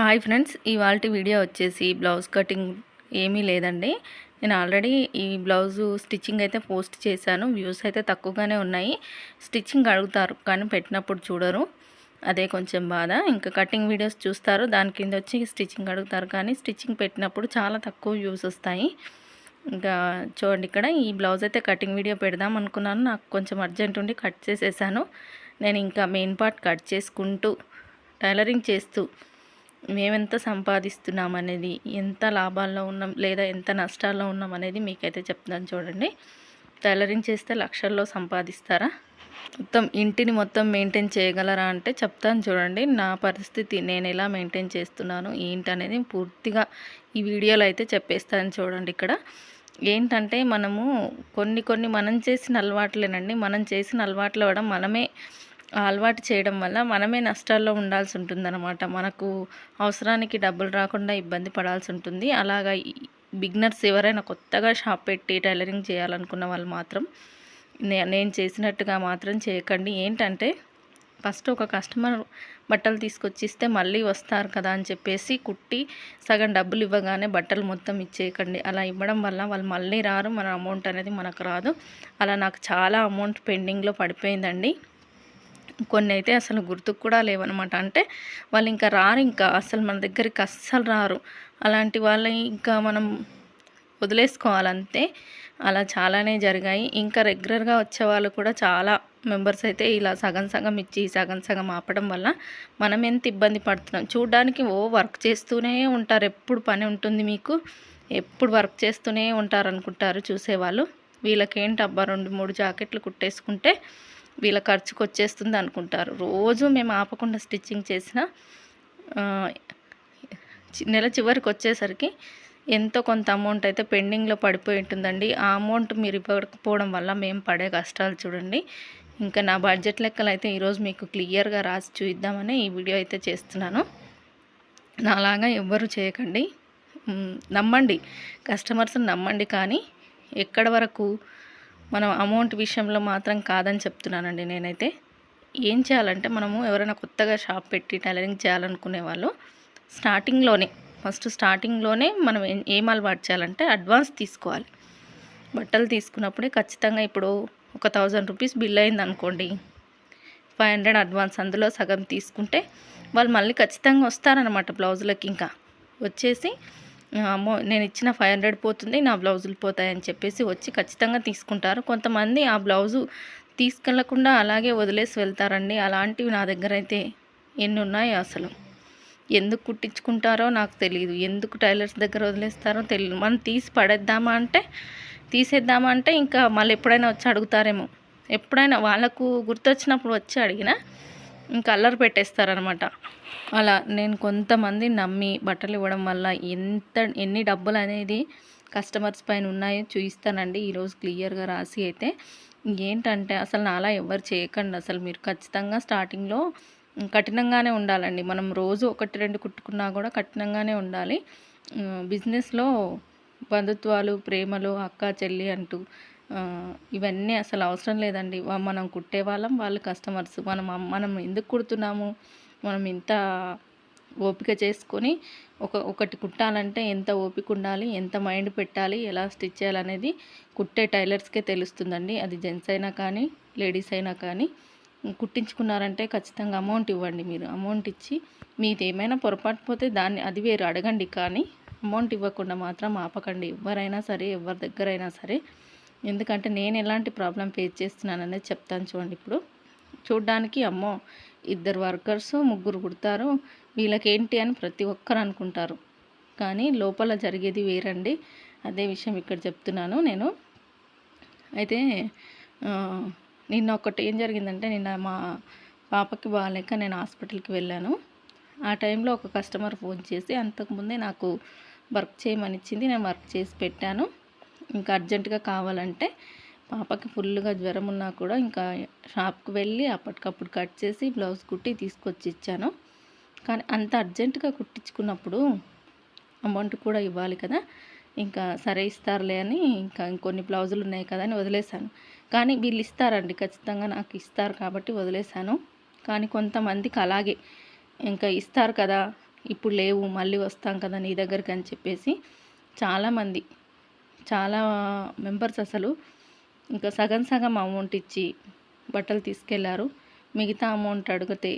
Hi friends ఇవాళ video వచ్చేసి blouse cutting ఏమీ లేదండి. నేను ఆల్రెడీ ఈ బ్లౌజు స్టిచ్చింగ్ అయితే పోస్ట్ చేశాను. వ్యూస్ అయితే తక్కువగానే ఉన్నాయి. స్టిచ్చింగ్ అడుగుతారు కానీ పెట్టినప్పుడు చూడరు. అదే కొంచెం బాధ. ఇంకా కటింగ్ వీడియోస్ చూస్తారు. దాని కింద వచ్చి స్టిచ్చింగ్ అడుగుతారు. కానీ స్టిచ్చింగ్ పెట్టినప్పుడు చాలా తక్కువ వ్యూస్ వస్తాయి. ఇంకా చూడండి ఇక్కడ ఈ బ్లౌజ్ అయితే కటింగ్ వీడియో పెడదాం అనుకున్నాను. నాకు కొంచెం అర్జెంట్ ఉండి కట్ చేసేసాను. నేను ఇంకా మెయిన్ పార్ట్ కట్ చేసుకుంటూ టైలరింగ్ చేస్తూ మేమెంత సంపాదిస్తున్నాం అనేది ఎంత లాభాల్లో ఉన్నాం లేదా ఎంత నష్టాల్లో ఉన్నాం అనేది మీకైతే చెప్తాను చూడండి. టైలరింగ్ చేస్తే లక్షల్లో సంపాదిస్తారా? మొత్తం ఇంటిని మొత్తం మెయింటైన్ చేయగలరా అంటే చెప్తాను చూడండి. నా పరిస్థితి నేను ఎలా మెయింటైన్ చేస్తున్నాను ఏంటి అనేది పూర్తిగా ఈ వీడియోలో అయితే చెప్పేస్తాను చూడండి ఇక్కడ. ఏంటంటే మనము కొన్ని కొన్ని మనం చేసిన అలవాట్లేనండి. మనం చేసిన అలవాట్లు కూడా మనమే అలవాటు చేయడం వల్ల మనమే నష్టాల్లో ఉండాల్సి ఉంటుందన్నమాట. మనకు అవసరానికి డబ్బులు రాకుండా ఇబ్బంది పడాల్సి ఉంటుంది. అలాగా బిగినర్స్ ఎవరైనా కొత్తగా షాప్ పెట్టి టైలరింగ్ చేయాలనుకున్న వాళ్ళు మాత్రం నేను చేసినట్టుగా మాత్రం చేయకండి. ఏంటంటే ఫస్ట్ ఒక కస్టమర్ బట్టలు తీసుకొచ్చి ఇస్తే మళ్ళీ వస్తారు కదా అని చెప్పేసి కుట్టి సగం డబ్బులు ఇవ్వగానే బట్టలు మొత్తం ఇచ్చేయకండి. అలా ఇవ్వడం వల్ల వాళ్ళు మళ్ళీ రారు. మన అమౌంట్ అనేది మనకు రాదు. అలా నాకు చాలా అమౌంట్ పెండింగ్లో పడిపోయిందండి. కొన్ని అయితే అసలు గుర్తుకు కూడా లేవనమాట. అంటే వాళ్ళు ఇంకా రారు ఇంకా అసలు మన దగ్గరికి అస్సలు రారు. అలాంటి వాళ్ళని ఇంకా మనం వదిలేసుకోవాలంతే. అలా చాలానే జరిగాయి. ఇంకా రెగ్యులర్గా వచ్చే వాళ్ళు కూడా చాలా మెంబర్స్ అయితే ఇలా సగం సగం ఇచ్చి సగం సగం ఆపడం వల్ల మనం ఎంత ఇబ్బంది పడుతున్నాం. చూడడానికి ఓ వర్క్ చేస్తూనే ఉంటారు. ఎప్పుడు పని ఉంటుంది మీకు? ఎప్పుడు వర్క్ చేస్తూనే ఉంటారు అనుకుంటారు చూసేవాళ్ళు. వీళ్ళకేంటి అబ్బా రెండు మూడు జాకెట్లు కుట్టేసుకుంటే వీళ్ళ ఖర్చుకు వచ్చేస్తుంది అనుకుంటారు. రోజు మేము ఆపకుండా స్టిచ్చింగ్ చేసిన నెల చివరికి వచ్చేసరికి ఎంతో కొంత అమౌంట్ అయితే పెండింగ్లో పడిపోయి ఉంటుందండి. ఆ అమౌంట్ మీరు ఇవ్వకపోవడం వల్ల మేము పడే కష్టాలు చూడండి. ఇంకా నా బడ్జెట్ లెక్కలు అయితే ఈరోజు మీకు క్లియర్గా రాసి చూద్దామని ఈ వీడియో అయితే చేస్తున్నాను. నాలాగా ఎవ్వరూ చేయకండి. నమ్మండి. కస్టమర్స్ని నమ్మండి కానీ ఎక్కడ వరకు మనం అమౌంట్ విషయంలో మాత్రం కాదని చెప్తున్నానండి నేనైతే. ఏం చేయాలంటే మనము ఎవరైనా కొత్తగా షాప్ పెట్టి టైలరింగ్ చేయాలనుకునే వాళ్ళు స్టార్టింగ్లోనే ఫస్ట్ స్టార్టింగ్లోనే మనం ఏం అలవాటు చేయాలంటే అడ్వాన్స్ తీసుకోవాలి. బట్టలు తీసుకున్నప్పుడే ఖచ్చితంగా ఇప్పుడు ఒక థౌజండ్ రూపీస్ బిల్ అయింది అనుకోండి ఫైవ్ హండ్రెడ్ అడ్వాన్స్ అందులో సగం తీసుకుంటే వాళ్ళు మళ్ళీ ఖచ్చితంగా వస్తారనమాట బ్లౌజులకి ఇంకా. వచ్చేసి అమ్మో నేను ఇచ్చిన ఫైవ్ హండ్రెడ్ పోతుంది నా బ్లౌజులు పోతాయని చెప్పేసి వచ్చి ఖచ్చితంగా తీసుకుంటారు. కొంతమంది ఆ బ్లౌజు తీసుకెళ్ళకుండా అలాగే వదిలేసి వెళ్తారండి. అలాంటివి నా దగ్గర అయితే ఎన్ని ఉన్నాయి అసలు? ఎందుకు కుట్టించుకుంటారో నాకు తెలియదు ఎందుకు టైలర్స్ దగ్గర వదిలేస్తారో తెలియదు మనం తీసి పడేద్దామా అంటే తీసేద్దామా అంటే ఇంకా మళ్ళీ ఎప్పుడైనా వచ్చి అడుగుతారేమో. ఎప్పుడైనా వాళ్ళకు గుర్తొచ్చినప్పుడు వచ్చి అడిగినా ఇంకా అల్లరి పెట్టేస్తారనమాట. అలా నేను కొంతమంది నమ్మి బట్టలు ఇవ్వడం వల్ల ఎంత ఎన్ని డబ్బులు అనేది కస్టమర్స్ పైన ఉన్నాయో చూపిస్తానండి ఈరోజు క్లియర్గా రాసి అయితే ఏంటంటే అసలు నాలా ఎవరు చేయకండి. అసలు మీరు ఖచ్చితంగా స్టార్టింగ్లో కఠినంగానే ఉండాలండి. మనం రోజు ఒకటి రెండు కుట్టుకున్నా కూడా కఠినంగానే ఉండాలి. బిజినెస్లో బంధుత్వాలు ప్రేమలు అక్క చెల్లి అంటూ ఇవన్నీ అసలు అవసరం లేదండి. మనం కుట్టే వాళ్ళం వాళ్ళు కస్టమర్స్. మనం మనం ఎందుకు కుడుతున్నాము? మనం ఇంత ఓపిక చేసుకొని ఒక ఒకటి కుట్టాలంటే ఎంత ఓపిక ఉండాలి? ఎంత మైండ్ పెట్టాలి? ఎలా స్టిచ్ చేయాలనేది కుట్టే టైలర్స్కే తెలుస్తుందండి. అది జెంట్స్ అయినా కానీ లేడీస్ అయినా కానీ కుట్టించుకున్నారంటే ఖచ్చితంగా అమౌంట్ ఇవ్వండి మీరు. అమౌంట్ ఇచ్చి మీది ఏమైనా పొరపాటు పోతే దాన్ని అది వేరు అడగండి. కానీ అమౌంట్ ఇవ్వకుండా మాత్రం ఆపకండి. ఎవరైనా సరే ఎవరి దగ్గరైనా సరే ఎందుకంటే నేను ఎలాంటి ప్రాబ్లం ఫేస్ చేస్తున్నాననేది చెప్తాను చూడండి ఇప్పుడు. చూడ్డానికి అమ్మో ఇద్దరు వర్కర్స్ ముగ్గురు కుడతారు వీళ్ళకేంటి అని ప్రతి ఒక్కరు అనుకుంటారు. కానీ లోపల జరిగేది వేరండి. అదే విషయం ఇక్కడ చెప్తున్నాను నేను. అయితే నిన్న ఒకటి ఏం జరిగిందంటే నిన్న మా పాపకి బాగాలేక నేను హాస్పిటల్కి వెళ్ళాను. ఆ టైంలో ఒక కస్టమర్ ఫోన్ చేసి అంతకుముందే నాకు వర్క్ చేయమని ఇచ్చింది నేను వర్క్ చేసి పెట్టాను. ఇంకా అర్జెంటుగా కావాలంటే పాపకి ఫుల్గా జ్వరం ఉన్నా కూడా ఇంకా షాప్కి వెళ్ళి అప్పటికప్పుడు కట్ చేసి బ్లౌజ్ కుట్టి తీసుకొచ్చి ఇచ్చాను. కానీ అంత అర్జెంటుగా కుట్టించుకున్నప్పుడు అమౌంట్ కూడా ఇవ్వాలి కదా. ఇంకా సరే ఇస్తారులే అని ఇంకా ఇంకొన్ని బ్లౌజులు ఉన్నాయి కదా అని వదిలేశాను. కానీ వీళ్ళు ఇస్తారండి ఖచ్చితంగా నాకు ఇస్తారు కాబట్టి వదిలేశాను. కానీ కొంతమందికి అలాగే ఇంకా ఇస్తారు కదా ఇప్పుడు లేవు మళ్ళీ వస్తాం కదా నీ దగ్గరికి అని చెప్పేసి చాలామంది చాలా మెంబర్స్ అసలు. ఇంకా సగం సగం అమౌంట్ ఇచ్చి బట్టలు తీసుకెళ్ళారు. మిగతా అమౌంట్ అడిగితే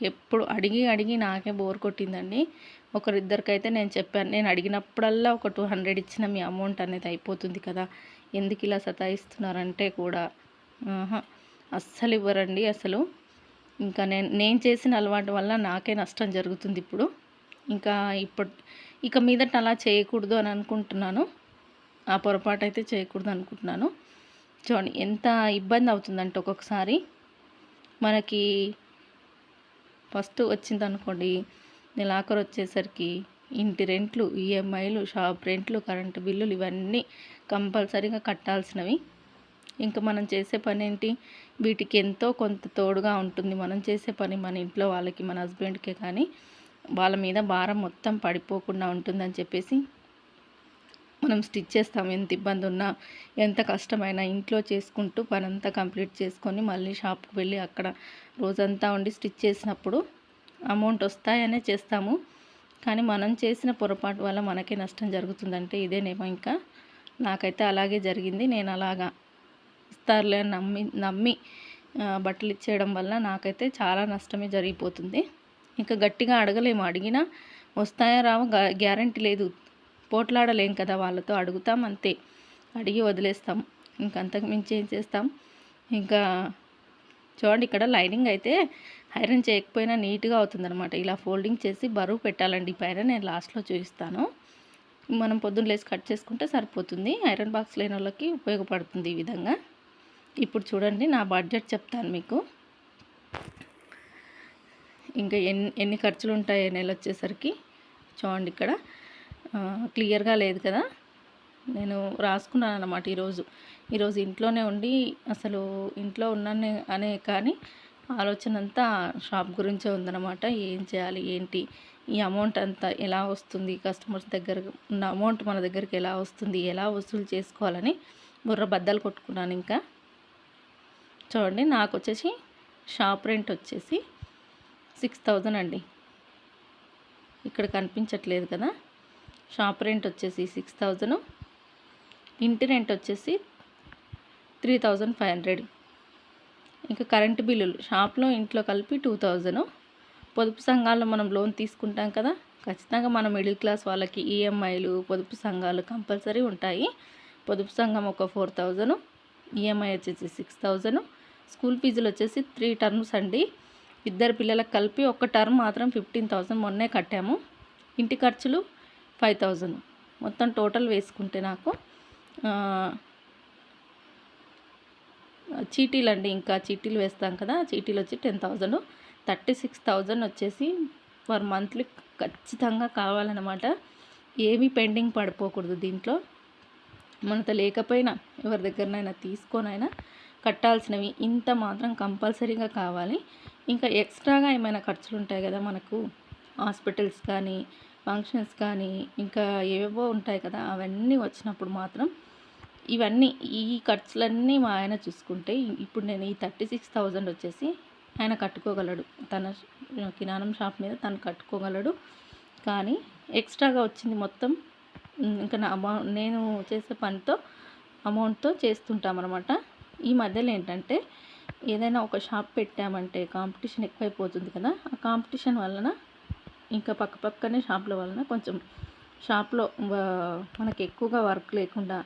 ఎప్పుడు అడిగి అడిగి నాకే బోర్ కొట్టిందండి. ఒకరిద్దరికైతే నేను చెప్పాను. నేను అడిగినప్పుడల్లా ఒక టూ హండ్రెడ్ ఇచ్చిన మీ అమౌంట్ అనేది అయిపోతుంది కదా. ఎందుకు ఇలా సతాయిస్తున్నారంటే కూడా. ఆహా, అస్సలు ఇవ్వరండి అసలు. ఇంకా నేను నేను చేసిన అలవాటు వల్ల నాకే నష్టం జరుగుతుంది ఇప్పుడు. ఇంకా ఇప్పుడు ఇక మీదట అలా చేయకూడదు అని అనుకుంటున్నాను. ఆ పొరపాటు అయితే చేయకూడదు అనుకుంటున్నాను చూడండి ఎంత ఇబ్బంది అవుతుందంటే ఒక్కొక్కసారి మనకి ఫస్ట్ వచ్చింది అనుకోండి నెలాఖరు వచ్చేసరికి ఇంటి రెంట్లు ఈఎంఐలు షాప్ రెంట్లు కరెంటు బిల్లులు ఇవన్నీ కంపల్సరీగా కట్టాల్సినవి. ఇంకా మనం చేసే పని ఏంటి వీటికి ఎంతో కొంత తోడుగా ఉంటుంది. మనం చేసే పని మన ఇంట్లో వాళ్ళకి మన హస్బెండ్కే కానీ వాళ్ళ మీద భారం మొత్తం పడిపోకుండా ఉంటుందని చెప్పేసి మనం స్టిచ్ చేస్తాం ఎంత ఇబ్బంది ఉన్నా ఎంత కష్టమైనా ఇంట్లో చేసుకుంటూ పనంతా కంప్లీట్ చేసుకొని మళ్ళీ షాప్కి వెళ్ళి అక్కడ రోజంతా ఉండి స్టిచ్ చేసినప్పుడు అమౌంట్ వస్తాయనే చేస్తాము. కానీ మనం చేసిన పొరపాటు వల్ల మనకే నష్టం జరుగుతుందంటే ఇదేనేమో ఇంకా. నాకైతే అలాగే జరిగింది. నేను అలాగా ఇస్తారులే అని నమ్మి నమ్మి బట్టలు ఇచ్చేయడం వల్ల నాకైతే చాలా నష్టమే జరిగిపోతుంది. ఇంకా గట్టిగా అడగలేము. అడిగినా వస్తాయా రావో? గ్యారంటీ లేదు. పోట్లాడలేం కదా వాళ్ళతో అడుగుతాం అంతే. అడిగి వదిలేస్తాం. ఇంకంతకు మించి ఏం చేస్తాం? ఇంకా చూడండి ఇక్కడ లైనింగ్ అయితే ఐరన్ చేయకపోయినా నీట్గా అవుతుందన్నమాట. ఇలా ఫోల్డింగ్ చేసి బరువు పెట్టాలండి. పైన నేను లాస్ట్లో చూపిస్తాను. మనం పొద్దున్న లేసి కట్ చేసుకుంటే సరిపోతుంది. ఐరన్ బాక్స్ లేని వాళ్ళకి ఉపయోగపడుతుంది ఈ విధంగా. ఇప్పుడు చూడండి నా బడ్జెట్ చెప్తాను మీకు. ఇంకా ఎన్ని ఎన్ని ఖర్చులు ఉంటాయి నెల వచ్చేసరికి. చూడండి ఇక్కడ. క్లియర్గా లేదు కదా. నేను రాసుకున్నాను అన్నమాట ఈరోజు. ఈరోజు ఇంట్లోనే ఉండి అసలు ఇంట్లో ఉన్నాను అనే కానీ ఆలోచన అంతా షాప్ గురించే ఉందన్నమాట. ఏం చేయాలి ఏంటి ఈ అమౌంట్ అంతా ఎలా వస్తుంది కస్టమర్స్ దగ్గర ఉన్న అమౌంట్ మన దగ్గరికి ఎలా వస్తుంది ఎలా వసూలు చేసుకోవాలని బుర్ర బద్దలు కొట్టుకున్నాను ఇంకా. చూడండి నాకు వచ్చేసి షాప్ రెంట్ వచ్చేసి సిక్స్ థౌజండ్ అండి. ఇక్కడ కనిపించట్లేదు కదా. షాప్ రెంట్ వచ్చేసి సిక్స్ థౌజండ్ ఇంటి రెంట్ వచ్చేసి త్రీ థౌజండ్ ఫైవ్ హండ్రెడ్. ఇంకా కరెంటు బిల్లులు షాప్లో ఇంట్లో కలిపి టూ థౌజండ్ పొదుపు సంఘాల్లో మనం లోన్ తీసుకుంటాం కదా ఖచ్చితంగా మన మిడిల్ క్లాస్ వాళ్ళకి ఈఎంఐలు పొదుపు సంఘాలు కంపల్సరీ ఉంటాయి. పొదుపు సంఘం ఒక ఫోర్ థౌజండ్ ఈఎంఐ వచ్చేసి సిక్స్ థౌజండ్ స్కూల్ ఫీజులు వచ్చేసి త్రీ టర్మ్స్ అండి. ఇద్దరు పిల్లలకు కలిపి ఒక టర్మ్ మాత్రం ఫిఫ్టీన్ థౌజండ్ మొన్నే కట్టాము. ఇంటి ఖర్చులు ఫైవ్ థౌజండ్. మొత్తం టోటల్ వేసుకుంటే నాకు చీటీలు అండి ఇంకా చీటీలు వేస్తాం కదా చీటీలు వచ్చి ten thousand. Thirty six thousand వచ్చేసి పర్ మంత్లీ ఖచ్చితంగా కావాలన్నమాట. ఏమీ పెండింగ్ పడిపోకూడదు దీంట్లో. మనతో లేకపోయినా ఎవరి దగ్గరనైనా తీసుకొనైనా కట్టాల్సినవి ఇంత మాత్రం కంపల్సరీగా కావాలి. ఇంకా ఎక్స్ట్రాగా ఏమైనా ఖర్చులు ఉంటాయి కదా మనకు హాస్పిటల్స్ కానీ ఫంక్షన్స్ కానీ ఇంకా ఏవేవో ఉంటాయి కదా అవన్నీ వచ్చినప్పుడు మాత్రం ఇవన్నీ ఈ ఖర్చులన్నీ మా ఆయన చూసుకుంటే ఇప్పుడు నేను ఈ థర్టీ సిక్స్ థౌజండ్ వచ్చేసి ఆయన కట్టుకోగలడు. తన కిరాణం షాప్ మీద తను కట్టుకోగలడు. కానీ ఎక్స్ట్రాగా వచ్చింది మొత్తం ఇంకా నా అమౌంట్ నేను చేసే పనితో అమౌంట్తో చేస్తుంటామన్నమాట. ఈ మధ్యలో ఏంటంటే ఏదైనా ఒక షాప్ పెట్టామంటే కాంపిటీషన్ ఎక్కువైపోతుంది కదా ఆ కాంపిటీషన్ వలన ఇంకా పక్క పక్కనే షాపుల వలన కొంచెం షాప్లో మనకి ఎక్కువగా వర్క్ లేకుండా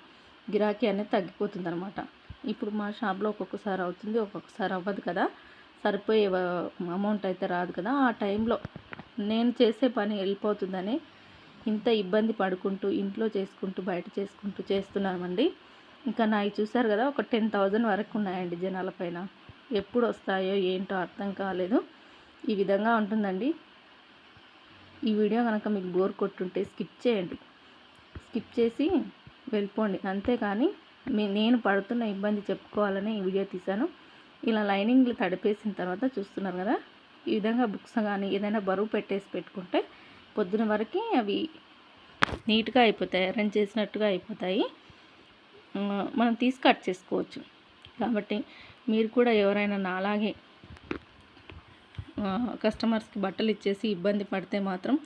గిరాకీ అనేది తగ్గిపోతుంది అనమాట ఇప్పుడు మా షాప్లో ఒక్కొక్కసారి అవుతుంది ఒక్కొక్కసారి అవ్వదు కదా. సరిపోయే అమౌంట్ అయితే రాదు కదా. ఆ టైంలో నేను చేసే పని వెళ్ళిపోతుందని ఇంత ఇబ్బంది పడుకుంటూ ఇంట్లో చేసుకుంటూ బయట చేసుకుంటూ చేస్తున్నామండి. ఇంకా నాయి చూశారు కదా ఒక టెన్ థౌజండ్ వరకు ఉన్నాయండి జనాల పైన. ఎప్పుడు వస్తాయో ఏంటో అర్థం కాలేదు. ఈ విధంగా ఉంటుందండి. ఈ వీడియో కనుక మీకు బోర్ కొట్టుంటే స్కిప్ చేయండి. స్కిప్ చేసి వెళ్ళిపోండి. అంతేకాని మీ నేను పడుతున్న ఇబ్బంది చెప్పుకోవాలని ఈ వీడియో తీశాను. ఇలా లైనింగ్లు తడిపేసిన తర్వాత చూస్తున్నారు కదా ఈ విధంగా బుక్స్ కానీ ఏదైనా బరువు పెట్టేసి పెట్టుకుంటే పొద్దున వరకు అవి నీట్గా అయిపోతాయి అరేంజ్ చేసినట్టుగా అయిపోతాయి. మనం తీసి కట్ చేసుకోవచ్చు. కాబట్టి మీరు కూడా ఎవరైనా నాలాగే కస్టమర్స్కి బట్టలు ఇచ్చేసి ఇబ్బంది పడితే మాత్రం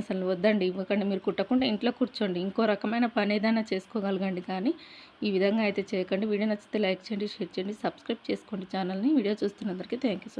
అసలు వద్దండి. ఇవ్వకండి మీరు కుట్టకుండా ఇంట్లో కూర్చోండి. ఇంకో రకమైన పని ఏదైనా చేసుకోగలగండి కానీ ఈ విధంగా అయితే చేయకండి. వీడియో నచ్చితే లైక్ చేయండి షేర్ చేయండి సబ్స్క్రైబ్ చేసుకోండి ఛానల్ని. Video చూస్తున్నందరికీ thank you